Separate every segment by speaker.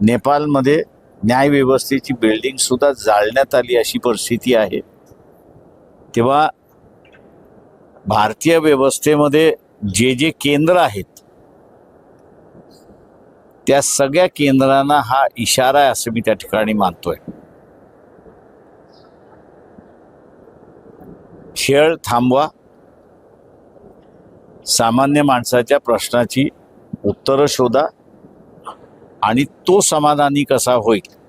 Speaker 1: नेपाळमध्ये न्यायव्यवस्थेची बिल्डिंग सुद्धा जाळण्यात आली अशी परिस्थिती आहे. तेव्हा भारतीय व्यवस्थेमध्ये जे जे केंद्र आहेत त्या सगळ्या केंद्रांना हा इशारा आहे असं मी त्या ठिकाणी मानतोय. खेळ थांबवा. सामान्य माणसाच्या प्रश्नाची उत्तरं शोधा. आणि तो समाधानी कसा होईल?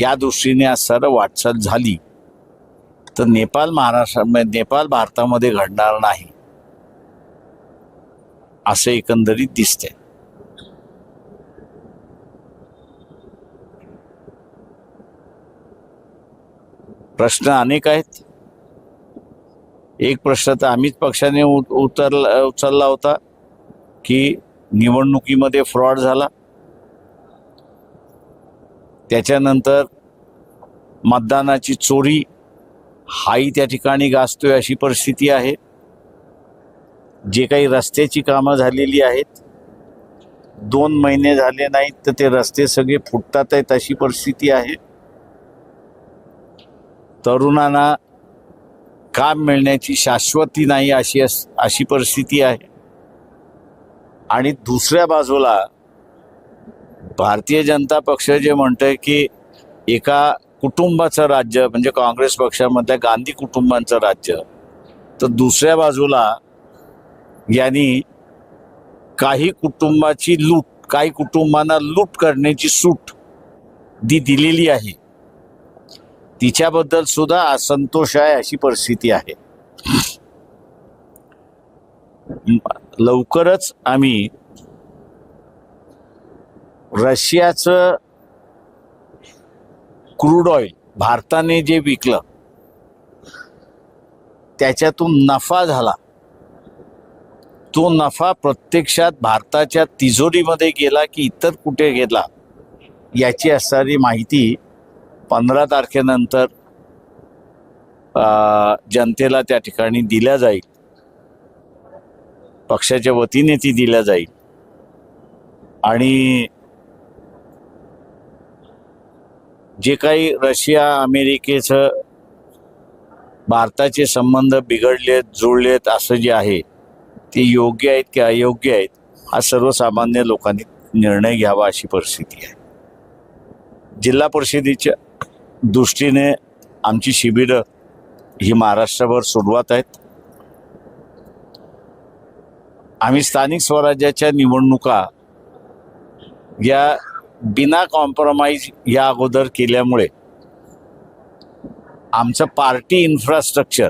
Speaker 1: या दृष्टीने आज सर वाटचाल झाली. तर नेपाळ महाराष्ट्र नेपाळ भारतामध्ये घडणार नाही. असे एकंदरीत दिसते. प्रश्न अनेक आहेत. एक प्रश्न तर आम्हीच पक्षाने उतरला उचलला होता की निवडणुकीमध्ये फ्रॉड झाला. त्याच्यानंतर मतदानाची चोरी हाही त्या ठिकाणी गाजतोय अशी परिस्थिती आहे. जे काही रस्त्याची कामं झालेली आहेत दोन महिने झाले नाहीत तर ते रस्ते सगळे फुटतात आहेत अशी परिस्थिती आहे. तरुणांना काम मिळण्याची शाश्वती नाही अशी अस- अशी परिस्थिती आहे. आणि दुसऱ्या बाजूला भारतीय जनता पक्ष जे म्हणतोय की एका कुटुंबाचं राज्य म्हणजे काँग्रेस पक्षामधल्या गांधी कुटुंबांचं राज्य तर दुसऱ्या बाजूला यांनी काही कुटुंबाची लूट काही कुटुंबांना लूट करण्याची सूट दी दिलेली आहे. तिच्याबद्दल सुद्धा असंतोष आहे अशी परिस्थिती आहे. लवकरच आम्ही रशियाचं क्रूड ऑइल भारताने जे विकलं त्याच्यातून नफा झाला. तो नफा प्रत्यक्षात भारताच्या तिजोरीमध्ये गेला की इतर कुठे गेला याची असणारी माहिती पंधरा तारखेनंतर जनतेला त्या ठिकाणी दिल्या जाईल. पक्षाच्या वतीने ती दिल्या जाईल. आणि जे काही रशिया अमेरिकेचं भारताचे संबंध बिघडलेत जुळलेत असं जे आहे ते योग्य आहेत की अयोग्य आहेत हा सर्वसामान्य लोकांनी निर्णय घ्यावा अशी परिस्थिती आहे. जिल्हा परिषदेच्या दृष्टीने आमची शिबिरं ही महाराष्ट्रभर सुरुवात आहेत. आम्ही स्थानिक स्वराज्याच्या निवडणुका या बिना कॉम्प्रोमाइज या अगोदर केल्यामुळे आमचं पार्टी इन्फ्रास्ट्रक्चर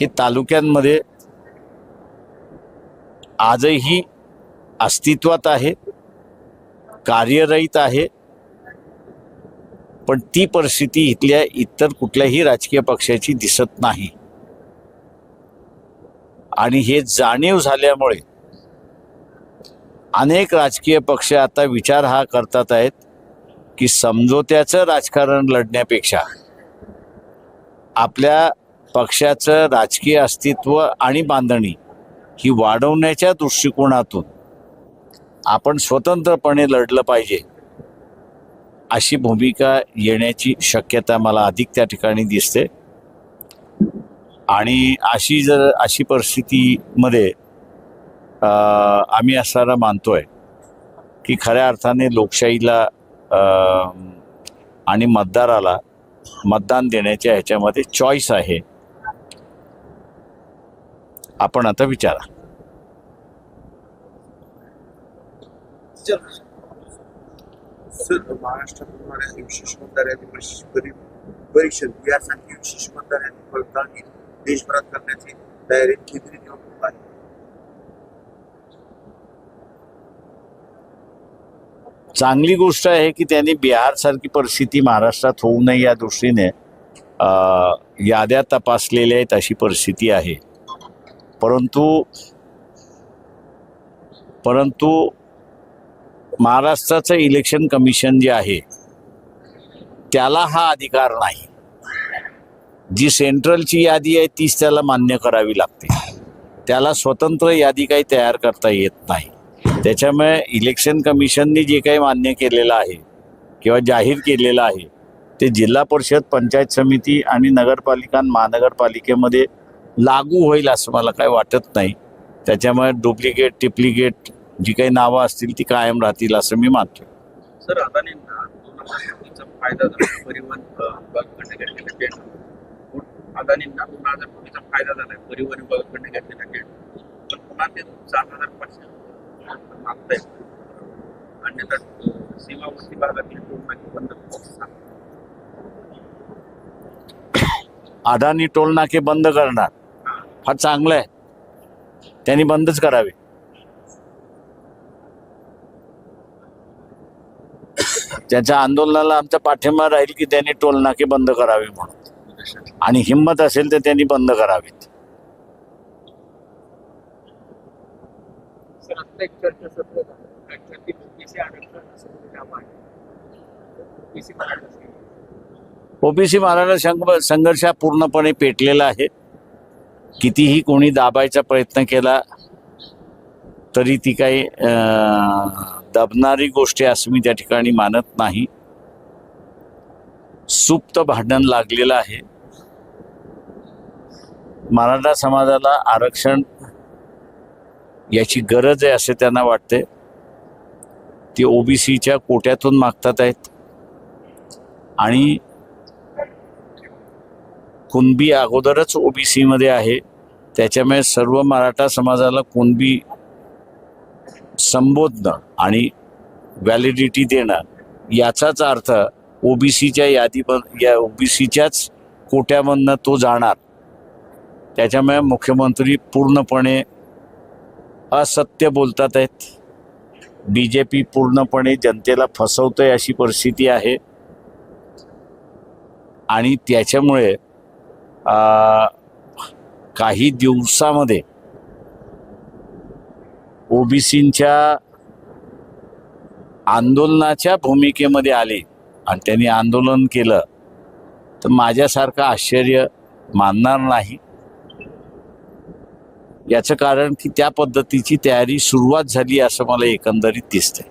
Speaker 1: हे तालुक्यांमध्ये आजही अस्तित्वात आहे कार्यरहित आहे. पण ती परिस्थिती इथल्या इतर कुठल्याही राजकीय पक्षाची दिसत नाही. आणि हे जाणीव झाल्यामुळे अनेक राजकीय पक्ष आता विचार हा करतात आहेत की समझोत्याचं राजकारण लढण्यापेक्षा आपल्या पक्षाचं राजकीय अस्तित्व आणि बांधणी ही वाढवण्याच्या दृष्टिकोनातून आपण स्वतंत्रपणे लढलं पाहिजे अशी भूमिका येण्याची शक्यता मला अधिक त्या ठिकाणी दिसते. आणि अशी जर अशी परिस्थितीमध्ये आम्ही असणारा मानतोय की खऱ्या अर्थाने लोकशाहीला आणि मतदाराला मतदान देण्याच्या ह्याच्यामध्ये चॉईस आहे. आपण आता विचारा.
Speaker 2: सर महाराष्ट्रात होणाऱ्या विशेष मतदार यादी विशेष यासाठी विशेष मतदार यादी देशभरात करण्याची तयारी केंद्रीय निवडणूक आहे.
Speaker 1: चांगली गोष्ट आहे की त्यांनी बिहारसारखी परिस्थिती महाराष्ट्रात होऊ नये या दृष्टीने. याद्या तपासलेल्या आहेत अशी परिस्थिती आहे. परंतु परंतु महाराष्ट्राचं इलेक्शन कमिशन जे आहे त्याला हा अधिकार नाही. जी सेंट्रलची यादी आहे तीच त्याला मान्य करावी लागते. त्याला स्वतंत्र यादी काही तयार करता येत नाही. त्याच्यामुळे इलेक्शन कमिशननी जे काही मान्य केलेलं आहे किंवा जाहीर केलेलं आहे ते जिल्हा परिषद पंचायत समिती आणि नगरपालिका महानगरपालिकेमध्ये लागू होईल असं मला काय वाटत नाही. त्याच्यामुळे डुप्लिकेट टिप्लिकेट जी काही नावं असतील ती कायम राहतील असं मी मानतो.
Speaker 3: सर आता फायदा झाला परिवहन विभागाकडनं अदानींना दोन हजार कोटीचा फायदा परिवहन विभागाकडनं पण पुन्हा ते सात हजार पाचशे मागतायत अन्यथा सीमावर्ती भागातील टोलनाके बंद करू टोलनाके
Speaker 1: अदानी टोल नाके बंद करणार. फार चांगलं आहे त्यांनी बंदच करावे. त्याच्या आंदोलनाला आमचा पाठिंबा राहील की त्यांनी टोल नाके बंद करावे म्हणून. आणि हिंमत असेल तर त्यांनी बंद करावीत.
Speaker 3: सर आता एक सत्र झालं राज्यातील ओबीसी आरक्षण असं ओबीसी
Speaker 1: ओबीसी मराठा संघ संघर्ष हा पूर्णपणे पेटलेला आहे. कितीही कोणी दाबायचा प्रयत्न केला तरी ती काही अं, दबणारी गोष्ट आहे असं मी त्या ठिकाणी मानत नाही. सुप्त भांडण लागलेलं आहे. मराठा समाजाला आरक्षण याची गरज आहे असे त्यांना वाटते. ते ओबीसीच्या कोट्यातून मागतात आहेत. आणि कुणबी अगोदरच ओबीसीमध्ये आहे. त्याच्यामुळे सर्व मराठा समाजाला कुणबी संबोधणं आणि व्हॅलिडिटी देणं याचाच अर्थ ओबीसीच्या यादी या ओबीसीच्याच कोट्यामधनं तो जाणार. त्याच्यामुळे मुख्यमंत्री पूर्णपणे असत्य बोलतात आहेत. बी जे पी पूर्णपणे जनतेला फसवतोय अशी परिस्थिती आहे. आणि त्याच्यामुळे काही दिवसामध्ये ओबीसींच्या आंदोलनाच्या भूमिकेमध्ये आले आणि त्यांनी आंदोलन केलं तर माझ्यासारखं आश्चर्य मानणार नाही. याचं कारण की त्या पद्धतीची तयारी सुरुवात झाली असं मला एकंदरीत दिसतंय.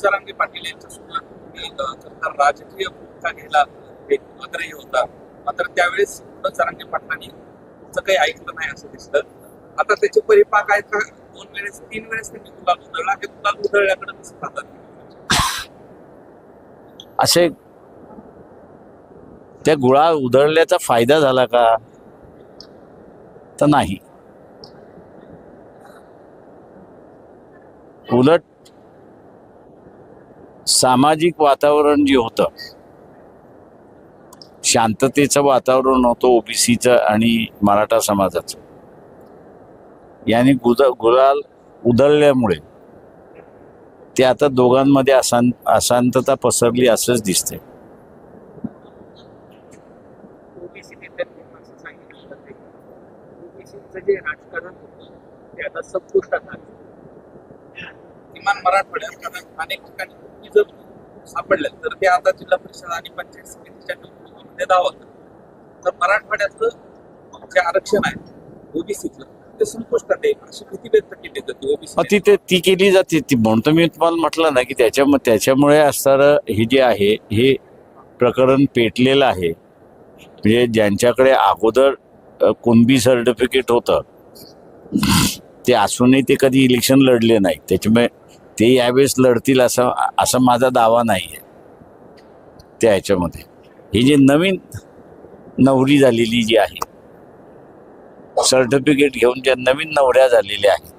Speaker 3: जरांगे पाटील यांच्या सुद्धा राजकीय भूमिका घ्यायला एक आग्रही होता. मात्र त्यावेळेस मनोज जरांगे पाटलांनी तुमचं काही ऐकलं नाही असं दिसलं. आता त्याचे परिपाक आहेत का? दोन वेळेस तीन वेळेस त्यांनी उधळला. ते उधळल्याकडे
Speaker 1: त्या गुळा उधळल्याचा फायदा झाला का? तर नाही. उलट सामाजिक वातावरण जे होतं शांततेचं वातावरण होतं ओबीसीचं आणि मराठा समाजाचं. यांनी गुद गुलाल उधळल्यामुळे ते आता दोघांमध्ये अशांत अशांतता पसरली असंच दिसते
Speaker 3: ओबीसी नेत्यांनी असं सांगितलं होतं की ओबीसीचं जे राजकारण होतं. ते आता संपुष्टात आले किमान मराठवाड्यात कारण अनेक ठिकाणी जर सापडले तर ते आता जिल्हा परिषद आणि पंचायत समितीच्या निवडणुकीमध्ये धावत. तर मराठवाड्यातलं जे आरक्षण आहे ओबीसीचं ते संपुष्टात आहे. अशी भीती व्यक्त केली जाते ओबीसी.
Speaker 1: ती ते ती केली जाते. ती म्हणतो मी तुम्हाला म्हटलं ना की त्याच्या त्याच्यामुळे असणारं हे जे आहे हे प्रकरण पेटलेलं आहे. म्हणजे ज्यांच्याकडे अगोदर कुणबी सर्टिफिकेट होतं. ते असूनही ते कधी इलेक्शन लढले नाही त्याच्यामुळे ते यावेळेस लढतील असा असा माझा दावा नाही आहे त्या ह्याच्यामध्ये. ही जी नवीन नवरी झालेली जी आहे सर्टिफिकेट घेऊन ज्या नवीन नवऱ्या झालेल्या आहेत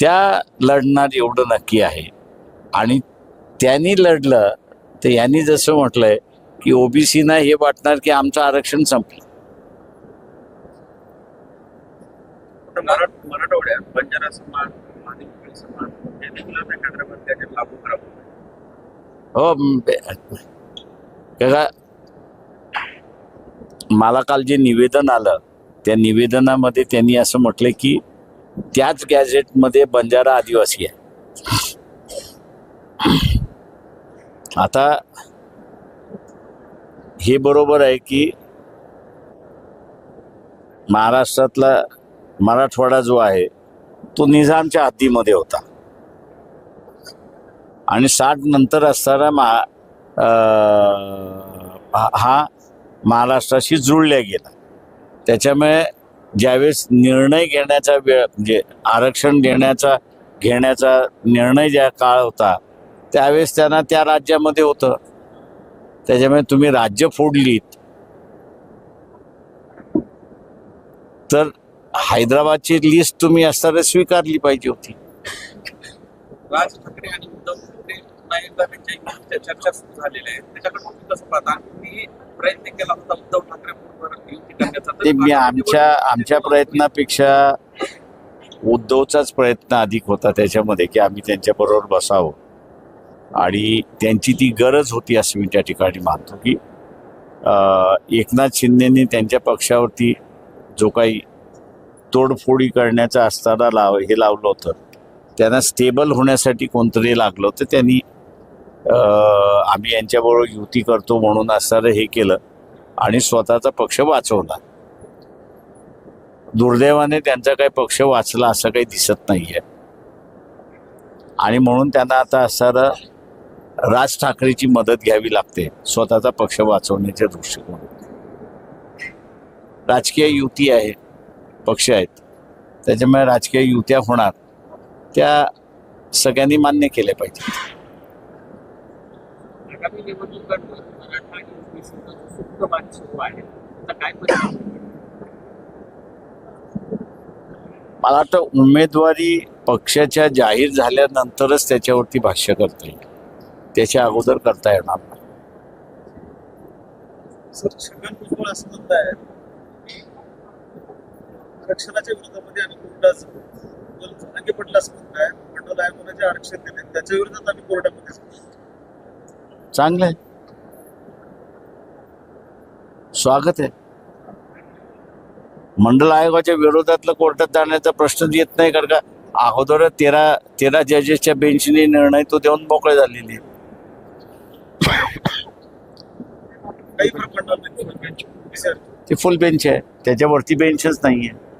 Speaker 1: त्या लढणार एवढं नक्की आहे. आणि त्यांनी लढलं तर यांनी जसं म्हटलंय की ओबीसीना हे वाटणार की आमचं आरक्षण संपलं.
Speaker 3: मराठ मराठवाड्यात बंजारा समाज समाज हे देखील त्याचे लागू करावं
Speaker 1: हो म, मला काल जे निवेदन आलं त्या निवेदनामध्ये त्यांनी असं म्हटलं की त्याच गॅझेटमध्ये बंजारा आदिवासी आहे. आता हे बरोबर आहे की महाराष्ट्रातला मराठवाडा जो आहे तो निजामच्या हद्दीमध्ये होता. आणि साठ नंतर असताना महा हा- हा महाराष्ट्राशी जुळल्या गेला. त्याच्यामुळे ज्यावेळेस निर्णय घेण्याचा वेळ म्हणजे आरक्षण देण्याचा घेण्याचा निर्णय ज्या काळ होता त्यावेळेस त्यांना त्या राज्यामध्ये होतं. त्याच्यामुळे तुम्ही राज्य फोडलीत. तर हैदराबादची लिस्ट तुम्ही असताना स्वीकारली पाहिजे होती.
Speaker 3: राज ठाकरे आणि उद्धव ठाकरे त्यांच्या चर्चा सुरू झालेल्या आहेत. त्याच्याकडे तुम्ही कसं पाहता? तुम्ही प्रयत्न केला होता उद्धव ठाकरे बरोबर युती करण्याचा तर
Speaker 1: ते मी आमच्या आमच्या प्रयत्नापेक्षा उद्धवचाच प्रयत्न अधिक होता त्याच्यामध्ये की आम्ही त्यांच्याबरोबर बसावं. आणि त्यांची ती गरज होती असं मी त्या ठिकाणी मानतो की एकनाथ शिंदेनी त्यांच्या पक्षावरती जो काही तोडफोडी करण्याचा असताना लाव हे लावलं होतं. त्यांना स्टेबल होण्यासाठी कोणतरी लागलं होतं. त्यांनी आम्ही यांच्याबरोबर युती करतो म्हणून असणारं हे केलं आणि स्वतःचा पक्ष वाचवला. दुर्दैवाने त्यांचा काही पक्ष वाचला असं काही दिसत नाही आहे आणि म्हणून त्यांना आता असणारं राज ठाकरेची मदत घ्यावी लागते स्वतःचा पक्ष वाचवण्याच्या दृष्टिकोन राजकीय युती आहे. पक्ष आहेत. त्याच्यामुळे राजकीय युत्या होणार. त्या सगळ्यांनी मान्य केल्या पाहिजे.
Speaker 3: आगामी निवडणुकांवर मराठा आणि ओबीसीचा जो सुप्तवाद सुरू आहे. त्याचा काय परिणाम होईल?
Speaker 1: मला वाटतं उमेदवारी पक्षाच्या जाहीर झाल्यानंतरच त्याच्यावरती भाष्य करता येईल. त्याच्या अगोदर करता येणार नाही.
Speaker 4: सर छगन भुजबळ असं म्हणत आहे आरक्षणाच्या विरोधामध्ये आम्ही कोर्टात जरांगे पडला असं म्हणत आहे. मंडल आयोगाने जे आरक्षण दिले त्याच्या विरोधात आम्ही कोर्टामध्ये.
Speaker 1: चांगलं आहे. स्वागत आहे. मंडल आयोगाच्या विरोधातलं कोर्टात जाण्याचा प्रश्नच येत नाही कारण का अगोदर तेरा तेरा जजेसच्या बेंचने निर्णय तो देऊन मोकळे झालेले. ते फुल बेंच आहे. त्याच्यावरती बेंचच नाही आहे